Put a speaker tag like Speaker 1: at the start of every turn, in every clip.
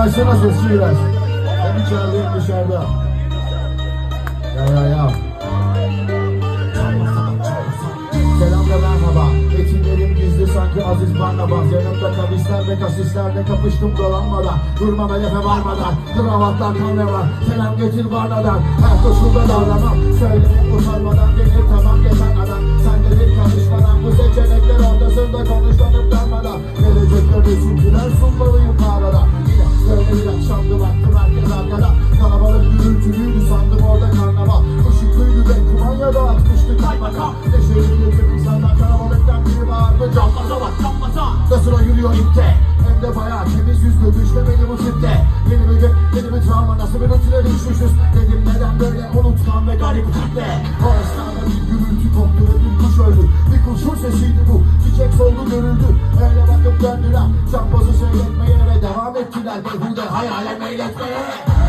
Speaker 1: açsana sesi biraz. Hem içeride hem dışarıda. Ya ya ya. Selam merhaba. Etinlerim gizli sanki Aziz Barnabas. Yanımda kavisler ve kasislerle kapıştım dolanmadan. Durmam hedefe varmadan. Kravatlar kan var Selam getir Barna'dan Her koşulda davranmam. Söylemek utanmadan Gelir Gelecekler üzüntüler sunmalıyım mağarada Yine böyle bir akşamdı baktım herkes arkada. Kalabalık gürültülüydü sandım orada karnaval Işıklıydı ve kumanyada atmıştı kaymakam Neşeliydi tüm insanlar kalabalıktan biri bağırdı. Cambaza bak cambaza Nasıl yürüyor ipte? Hem de bayağı temiz yüzlü düşlemedi bu tipte Yeni bir gün yeni bir travma. Nasıl bir rutine düşmüşüz? Dedim neden böyle
Speaker 2: Like they who the hell I am, let's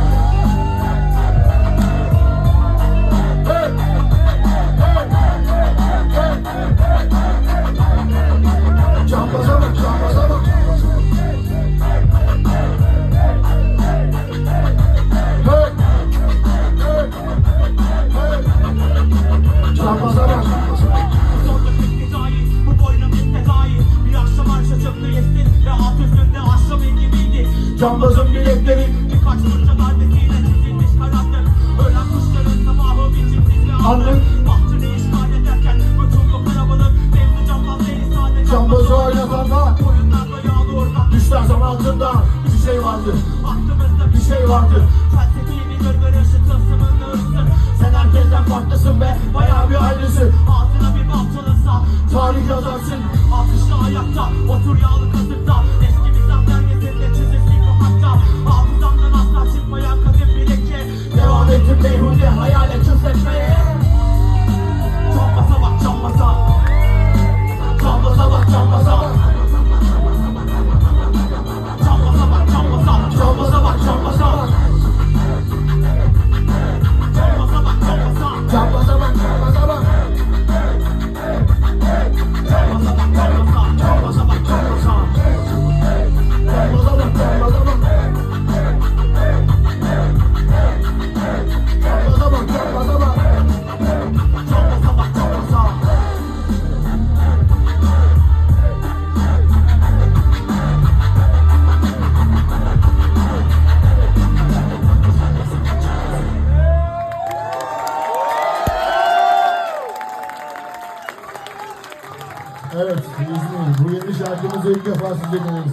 Speaker 1: Cambazın bilekleri
Speaker 2: Birkaç fırça darbesiyle karanlık Ölen kuşların sabahı biçimsiz ve
Speaker 1: Anlık.
Speaker 2: anlık Bahçını işgal ederken bütün bu kalabalık Mevzu cambaz değil sadece
Speaker 1: Cambazı oynatanlar
Speaker 2: Oyunlarda yağlı orman
Speaker 1: Düşler zamanında bir şey vardı
Speaker 2: Aklımızda
Speaker 1: Evet, İzmir. Bu yeni şarkımızı ilk defa size dinliyoruz.